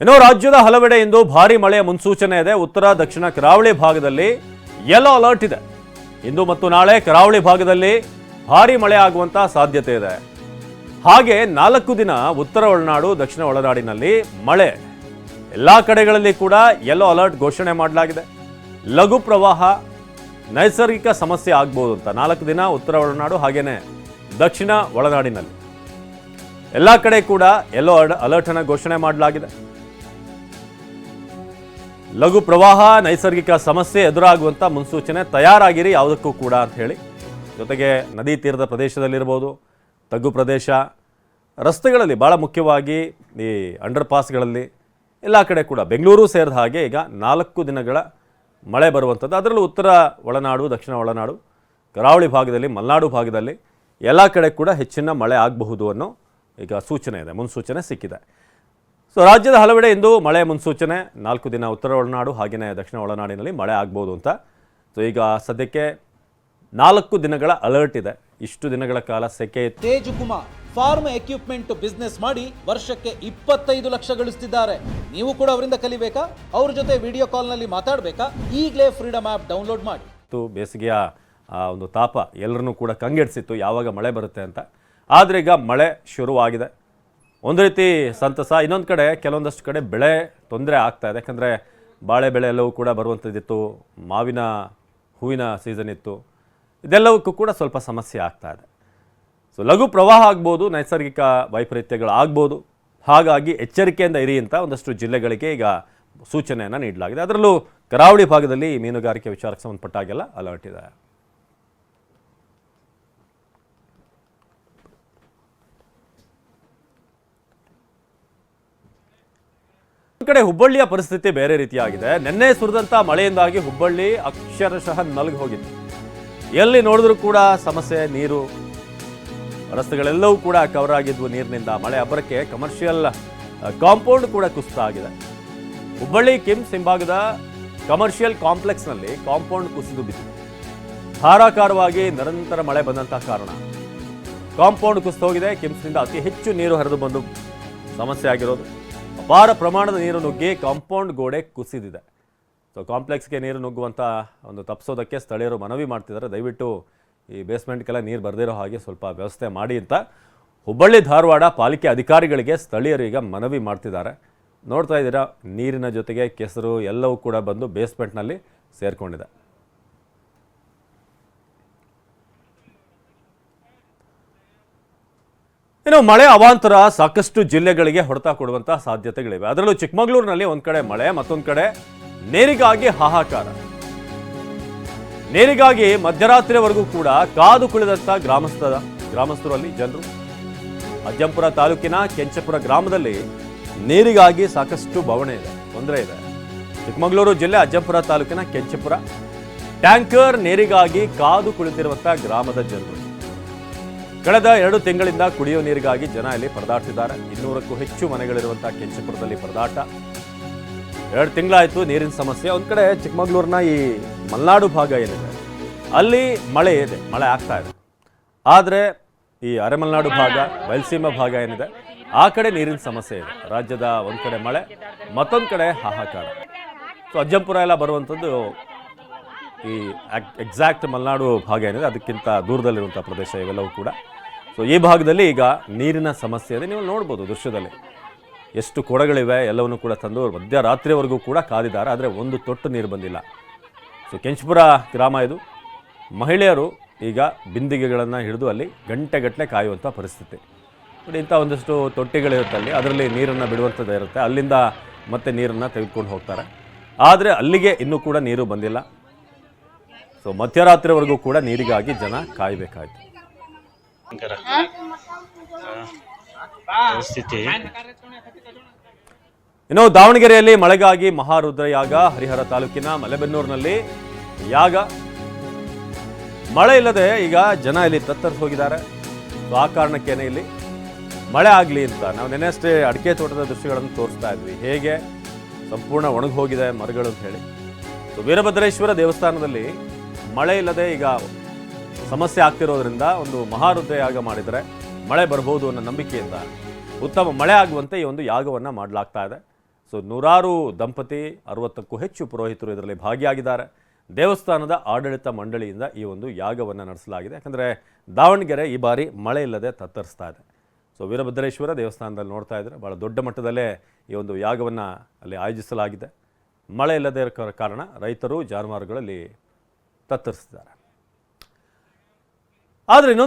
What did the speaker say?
ಇನ್ನು ರಾಜ್ಯದ ಹಲವೆಡೆ ಇಂದು ಭಾರಿ ಮಳೆಯ ಮುನ್ಸೂಚನೆ ಇದೆ. ಉತ್ತರ, ದಕ್ಷಿಣ ಕರಾವಳಿ ಭಾಗದಲ್ಲಿ ಯೆಲ್ಲೋ ಅಲರ್ಟ್ ಇದೆ. ಇಂದು ಮತ್ತು ನಾಳೆ ಕರಾವಳಿ ಭಾಗದಲ್ಲಿ ಭಾರಿ ಮಳೆ ಆಗುವಂತ ಸಾಧ್ಯತೆ ಇದೆ. ಹಾಗೆ ನಾಲ್ಕು ದಿನ ಉತ್ತರ ಒಳನಾಡು, ದಕ್ಷಿಣ ಒಳನಾಡಿನಲ್ಲಿ ಮಳೆ. ಎಲ್ಲ ಕಡೆಗಳಲ್ಲಿ ಕೂಡ ಯೆಲ್ಲೋ ಅಲರ್ಟ್ ಘೋಷಣೆ ಮಾಡಲಾಗಿದೆ. ಲಘು ಪ್ರವಾಹ, ನೈಸರ್ಗಿಕ ಸಮಸ್ಯೆ ಆಗ್ಬೋದು ಅಂತ. ನಾಲ್ಕು ದಿನ ಉತ್ತರ ಒಳನಾಡು ಹಾಗೇನೆ ದಕ್ಷಿಣ ಒಳನಾಡಿನಲ್ಲಿ. ಎಲ್ಲ ಕಡೆ ಕೂಡ ಯೆಲ್ಲೋ ಅಲರ್ಟ್ ಅನ್ನು ಘೋಷಣೆ ಮಾಡಲಾಗಿದೆ. ಲಘು ಪ್ರವಾಹ, ನೈಸರ್ಗಿಕ ಸಮಸ್ಯೆ ಎದುರಾಗುವಂಥ ಮುನ್ಸೂಚನೆ ತಯಾರಾಗಿರಿ, ಯಾವುದಕ್ಕೂ ಕೂಡ ಅಂತ ಹೇಳಿ. ಜೊತೆಗೆ ನದಿ ತೀರದ ಪ್ರದೇಶದಲ್ಲಿರ್ಬೋದು, ತಗ್ಗು ಪ್ರದೇಶ, ರಸ್ತೆಗಳಲ್ಲಿ ಭಾಳ ಮುಖ್ಯವಾಗಿ ಈ ಅಂಡರ್ ಪಾಸ್ಗಳಲ್ಲಿ ಎಲ್ಲ ಕಡೆ ಕೂಡ ಬೆಂಗಳೂರು ಸೇರಿದ ಹಾಗೆ ಈಗ ನಾಲ್ಕು ದಿನಗಳ ಮಳೆ ಬರುವಂಥದ್ದು ಅದರಲ್ಲೂ ಉತ್ತರ ಒಳನಾಡು, ದಕ್ಷಿಣ ಒಳನಾಡು, ಕರಾವಳಿ ಭಾಗದಲ್ಲಿ, ಮಲೆನಾಡು ಭಾಗದಲ್ಲಿ ಎಲ್ಲ ಕಡೆ ಕೂಡ ಹೆಚ್ಚಿನ ಮಳೆ ಆಗಬಹುದು ಅನ್ನೋ ಈಗ ಸೂಚನೆ ಇದೆ, ಮುನ್ಸೂಚನೆ ಸಿಕ್ಕಿದೆ. ಸೊ ರಾಜ್ಯದ ಹಲವೆಡೆ ಇಂದು ಮಳೆ ಮುನ್ಸೂಚನೆ. ನಾಲ್ಕು ದಿನ ಉತ್ತರ ಒಳನಾಡು ಹಾಗೆಯೇ ದಕ್ಷಿಣ ಒಳನಾಡಿನಲ್ಲಿ ಮಳೆ ಆಗ್ಬೋದು ಅಂತ. ಸೊ ಈಗ ಸದ್ಯಕ್ಕೆ ನಾಲ್ಕು ದಿನಗಳ ಅಲರ್ಟ್ ಇದೆ. ಇಷ್ಟು ದಿನಗಳ ಕಾಲ ಸೆಕೆ Teju Kumar farm equipment business ಮಾಡಿ ವರ್ಷಕ್ಕೆ ಇಪ್ಪತ್ತೈದು ಲಕ್ಷ ಗಳಿಸ್ತಿದ್ದಾರೆ. ನೀವು ಕೂಡ ಅವರಿಂದ ಕಲಿಬೇಕಾ? ಅವ್ರ ಜೊತೆ ವಿಡಿಯೋ ಕಾಲ್ನಲ್ಲಿ ಮಾತಾಡಬೇಕಾ? ಈಗಲೇ ಫ್ರೀಡಮ್ ಆ್ಯಪ್ ಡೌನ್ಲೋಡ್ ಮಾಡಿ. ಬೇಸಿಗೆಯ ಒಂದು ತಾಪ ಎಲ್ಲರನ್ನೂ ಕೂಡ ಕಂಗೆಡಿಸಿತ್ತು. ಯಾವಾಗ ಮಳೆ ಬರುತ್ತೆ ಅಂತ. ಆದರೆ ಈಗ ಮಳೆ ಶುರುವಾಗಿದೆ. ಒಂದು ರೀತಿ ಸಂತಸ. ಇನ್ನೊಂದು ಕಡೆ, ಕೆಲವೊಂದಷ್ಟು ಕಡೆ ಬೆಳೆ ತೊಂದರೆ ಆಗ್ತಾ ಇದೆ. ಯಾಕಂದರೆ ಬಾಳೆ ಬೆಳೆ ಎಲ್ಲವೂ ಕೂಡ ಬರುವಂಥದ್ದಿತ್ತು ಮಾವಿನ ಹೂವಿನ ಸೀಸನ್ ಇತ್ತು. ಇದೆಲ್ಲವಕ್ಕೂ ಕೂಡ ಸ್ವಲ್ಪ ಸಮಸ್ಯೆ ಆಗ್ತಾ ಇದೆ. ಸೊ ಲಘು ಪ್ರವಾಹ ಆಗ್ಬೋದು, ನೈಸರ್ಗಿಕ ವೈಪರೀತ್ಯಗಳು ಆಗ್ಬೋದು. ಹಾಗಾಗಿ ಎಚ್ಚರಿಕೆಯಿಂದ ಇರಿ ಅಂತ ಒಂದಷ್ಟು ಜಿಲ್ಲೆಗಳಿಗೆ ಈಗ ಸೂಚನೆಯನ್ನು ನೀಡಲಾಗಿದೆ. ಅದರಲ್ಲೂ ಕರಾವಳಿ ಭಾಗದಲ್ಲಿ ಮೀನುಗಾರಿಕೆ ವಿಚಾರಕ್ಕೆ ಸಂಬಂಧಪಟ್ಟಾಗೆಲ್ಲ ಅಲರ್ಟ್ ಇದೆ. ಕಡೆ ಹುಬ್ಬಳ್ಳಿಯ ಪರಿಸ್ಥಿತಿ ಬೇರೆ ರೀತಿಯಾಗಿದೆ. ನಿನ್ನೆ ಸುರಿದಂತ ಮಳೆಯಿಂದಾಗಿ ಹುಬ್ಬಳ್ಳಿ ಅಕ್ಷರಶಃ ನಲಗಿ ಹೋಗಿತ್ತು. ಎಲ್ಲಿ ನೋಡಿದ್ರೂ ಕೂಡ ಸಮಸ್ಯೆ, ನೀರು, ರಸ್ತೆಗಳೆಲ್ಲವೂ ಕೂಡ ಕವರ್ ಆಗಿದ್ವು ನೀರಿನಿಂದ. ಮಳೆ ಅಬ್ಬರಕ್ಕೆ ಕಮರ್ಷಿಯಲ್ ಕಾಂಪೌಂಡ್ ಕೂಡ ಕುಸಿತ ಆಗಿದೆ ಹುಬ್ಬಳ್ಳಿ ಕಿಮ್ಸ್ ಹಿಂಭಾಗದ ಕಮರ್ಷಿಯಲ್ ಕಾಂಪ್ಲೆಕ್ಸ್ನಲ್ಲಿ ಕಾಂಪೌಂಡ್ ಕುಸಿದು ಬಿದ್ದಿದೆ. ಧಾರಾಕಾರವಾಗಿ ನಿರಂತರ ಮಳೆ ಬಂದಂತಹ ಕಾರಣ. ಕಾಂಪೌಂಡ್ ಕುಸಿದು ಹೋಗಿದೆ. ಕಿಮ್ಸ್ನಿಂದ ಅತಿ ಹೆಚ್ಚು ನೀರು ಹರಿದು ಬಂದು ಸಮಸ್ಯೆ ಆಗಿರೋದು. ಅಪಾರ ಪ್ರಮಾಣದ ನೀರು ನುಗ್ಗಿ ಕಾಂಪೌಂಡ್ ಗೋಡೆ ಕುಸಿದಿದೆ. ಸೊ ಕಾಂಪ್ಲೆಕ್ಸ್ಗೆ ನೀರು ನುಗ್ಗುವಂಥ ಒಂದು ತಪ್ಪಿಸೋದಕ್ಕೆ ಸ್ಥಳೀಯರು ಮನವಿ ಮಾಡ್ತಿದ್ದಾರೆ. ದಯವಿಟ್ಟು ಈ ಬೇಸ್ಮೆಂಟ್ಗೆಲ್ಲ ನೀರು ಬರೆದಿರೋ ಹಾಗೆ ಸ್ವಲ್ಪ ವ್ಯವಸ್ಥೆ ಮಾಡಿ ಅಂತ. ಹುಬ್ಬಳ್ಳಿ, ಧಾರವಾಡ ಪಾಲಿಕೆ ಅಧಿಕಾರಿಗಳಿಗೆ ಸ್ಥಳೀಯರು ಈಗ ಮನವಿ ಮಾಡ್ತಿದ್ದಾರೆ. ನೋಡ್ತಾ ಇದ್ದೀರಾ, ನೀರಿನ ಜೊತೆಗೆ ಕೆಸರು ಎಲ್ಲವೂ ಕೂಡ ಬಂದು ಬೇಸ್ಮೆಂಟ್ನಲ್ಲಿ ಸೇರಿಕೊಂಡಿದೆ. ಇನ್ನು ಮಳೆ ಅವಾಂತರ ಸಾಕಷ್ಟು ಜಿಲ್ಲೆಗಳಿಗೆ ಹೊಡೆತ ಕೊಡುವಂತಹ ಸಾಧ್ಯತೆಗಳಿವೆ. ಅದರಲ್ಲೂ ಚಿಕ್ಕಮಗಳೂರಿನಲ್ಲಿ ಒಂದ್ ಕಡೆ ಮಳೆ, ಮತ್ತೊಂದ್ ಕಡೆ ನೀರಿಗಾಗಿ ಹಾಹಾಕಾರ. ನೀರಿಗಾಗಿ ಮಧ್ಯರಾತ್ರಿವರೆಗೂ ಕೂಡ ಕಾದು ಗ್ರಾಮಸ್ಥ ಗ್ರಾಮಸ್ಥರು ಅಲ್ಲಿ ಜನರು. ಅಜ್ಜಂಪುರ ತಾಲೂಕಿನ ಕೆಂಚಪುರ ಗ್ರಾಮದಲ್ಲಿ ನೀರಿಗಾಗಿ ಸಾಕಷ್ಟು ಬವಣೆ ಇದೆ, ತೊಂದರೆ ಇದೆ. ಚಿಕ್ಕಮಗಳೂರು ಜಿಲ್ಲೆ ಅಜ್ಜಂಪುರ ತಾಲೂಕಿನ ಕೆಂಚಪುರ. ಟ್ಯಾಂಕರ್ ನೀರಿಗಾಗಿ ಕಾದು ಕುಳಿತಿರುವಂತಹ ಗ್ರಾಮದ ಜನರು. ಕಳೆದ ಎರಡು ತಿಂಗಳಿಂದ ಕುಡಿಯುವ ನೀರಿಗಾಗಿ ಜನ ಇಲ್ಲಿ ಪರದಾಡ್ತಿದ್ದಾರೆ. ಇನ್ನೂರಕ್ಕೂ ಹೆಚ್ಚು ಮನೆಗಳಿರುವಂತಹ ಕೆಂಚಪುರದಲ್ಲಿ ಪರದಾಟ. ಎರಡು ತಿಂಗಳಾಯಿತು ನೀರಿನ ಸಮಸ್ಯೆ. ಒಂದ್ ಕಡೆ ಚಿಕ್ಕಮಗಳೂರಿನ ಈ ಮಲೆನಾಡು ಭಾಗ ಏನಿದೆ, ಅಲ್ಲಿ ಮಳೆ ಇದೆ, ಮಳೆ ಆಗ್ತಾ ಇದೆ. ಆದರೆ ಈ ಅರೆಮಲೆನಾಡು ಭಾಗ, ಬಯಲಸೀಮ ಭಾಗ ಏನಿದೆ, ಆ ಕಡೆ ನೀರಿನ ಸಮಸ್ಯೆ ಇದೆ. ರಾಜ್ಯದ ಒಂದ್ ಕಡೆ ಮಳೆ, ಮತ್ತೊಂದು ಕಡೆ ಹಾಹಾಕಾರ. ಸೊ ಅಜ್ಜಂಪುರ ಎಲ್ಲ ಬರುವಂಥದ್ದು ಈ ಎಕ್ಸಾಕ್ಟ್ ಮಲೆನಾಡು ಭಾಗ ಏನಿದೆ, ಅದಕ್ಕಿಂತ ದೂರದಲ್ಲಿರುವಂಥ ಪ್ರದೇಶ ಇವೆಲ್ಲವೂ ಕೂಡ. ಸೊ ಈ ಭಾಗದಲ್ಲಿ ಈಗ ನೀರಿನ ಸಮಸ್ಯೆ ಇದೆ. ನೀವು ನೋಡ್ಬೋದು ದೃಶ್ಯದಲ್ಲಿ. ಎಷ್ಟು ಕೊಡಗಳಿವೆ, ಎಲ್ಲವನ್ನು ಕೂಡ ತಂದು ಮಧ್ಯರಾತ್ರಿವರೆಗೂ ಕೂಡ ಕಾದಿದ್ದಾರೆ, ಆದರೆ ಒಂದು ತೊಟ್ಟು ನೀರು ಬಂದಿಲ್ಲ. ಸೊ ಕೆಂಚಪುರ ಗ್ರಾಮ ಇದು. ಮಹಿಳೆಯರು ಈಗ ಬಿಂದಿಗೆಗಳನ್ನು ಹಿಡಿದು ಅಲ್ಲಿ ಗಂಟೆಗಟ್ಟಲೆ ಕಾಯುವಂಥ ಪರಿಸ್ಥಿತಿ. ನೋಡಿ, ಇಂಥ ಒಂದಷ್ಟು ತೊಟ್ಟಿಗಳಿರುತ್ತೆ ಅಲ್ಲಿ. ಅದರಲ್ಲಿ ನೀರನ್ನು ಬಿಡುವಂಥದ್ದು ಇರುತ್ತೆ. ಅಲ್ಲಿಂದ ಮತ್ತೆ ನೀರನ್ನು ತೆಗೆದುಕೊಂಡು ಹೋಗ್ತಾರೆ. ಆದರೆ ಅಲ್ಲಿಗೆ ಇನ್ನೂ ಕೂಡ ನೀರು ಬಂದಿಲ್ಲ. ಸೊ ಮಧ್ಯರಾತ್ರಿವರೆಗೂ ಕೂಡ ನೀರಿಗಾಗಿ ಜನ ಕಾಯಬೇಕಾಯ್ತು. ಇನ್ನು ದಾವಣಗೆರೆಯಲ್ಲಿ ಮಳೆಗಾಗಿ ಮಹಾರುದ್ರ ಯಾಗ ಹರಿಹರ ತಾಲೂಕಿನ ಮಲೆಬೆನ್ನೂರಿನಲ್ಲಿ ಯಾಗ. ಮಳೆ ಇಲ್ಲದೆ ಈಗ ಜನ ಇಲ್ಲಿ ತತ್ತರಿಸಿ ಹೋಗಿದ್ದಾರೆ. ಸೊ ಆ ಕಾರಣಕ್ಕೇನೆ ಇಲ್ಲಿ ಮಳೆ ಆಗಲಿ ಅಂತ. ನಾವು ನೆನೆಯಷ್ಟೇ ಅಡಿಕೆ ತೋಟದ ದೃಶ್ಯಗಳನ್ನು ತೋರಿಸ್ತಾ ಇದ್ವಿ. ಹೇಗೆ ಸಂಪೂರ್ಣ ಒಣಗಿ ಹೋಗಿದೆ ಮರಗಳು ಅಂತ ಹೇಳಿ. ಸೊ ವೀರಭದ್ರೇಶ್ವರ ದೇವಸ್ಥಾನದಲ್ಲಿ ಮಳೆ ಇಲ್ಲದೆ ಈಗ ಸಮಸ್ಯೆ ಆಗ್ತಿರೋದ್ರಿಂದ ಒಂದು ಮಹಾರುದ್ರ ಯಾಗ ಮಾಡಿದರೆ ಮಳೆ ಬರಬಹುದು ಅನ್ನೋ ನಂಬಿಕೆಯಿಂದ ಉತ್ತಮ ಮಳೆ ಆಗುವಂತೆ ಈ ಒಂದು ಯಾಗವನ್ನು ಮಾಡಲಾಗ್ತಾ ಇದೆ. ಸೊ ನೂರಾರು ದಂಪತಿ, ಅರವತ್ತಕ್ಕೂ ಹೆಚ್ಚು ಪುರೋಹಿತರು ಇದರಲ್ಲಿ ಭಾಗಿಯಾಗಿದ್ದಾರೆ. ದೇವಸ್ಥಾನದ ಆಡಳಿತ ಮಂಡಳಿಯಿಂದ ಈ ಒಂದು ಯಾಗವನ್ನು ನಡೆಸಲಾಗಿದೆ. ಯಾಕಂದರೆ ದಾವಣಗೆರೆ ಈ ಬಾರಿ ಮಳೆ ಇಲ್ಲದೆ ತತ್ತರಿಸ್ತಾ ಇದೆ. ಸೊ ವೀರಭದ್ರೇಶ್ವರ ದೇವಸ್ಥಾನದಲ್ಲಿ ನೋಡ್ತಾ ಇದ್ದಾರೆ ಭಾಳ ದೊಡ್ಡ ಮಟ್ಟದಲ್ಲೇ ಈ ಒಂದು ಯಾಗವನ್ನು ಅಲ್ಲಿ ಆಯೋಜಿಸಲಾಗಿದೆ. ಮಳೆ ಇಲ್ಲದೆ ಇರೋ ಕಾರಣ ರೈತರು ಜಾನುವಾರುಗಳಲ್ಲಿ ತತ್ತರಿಸ್ತಿದ್ದಾರೆ. ಆದರೆ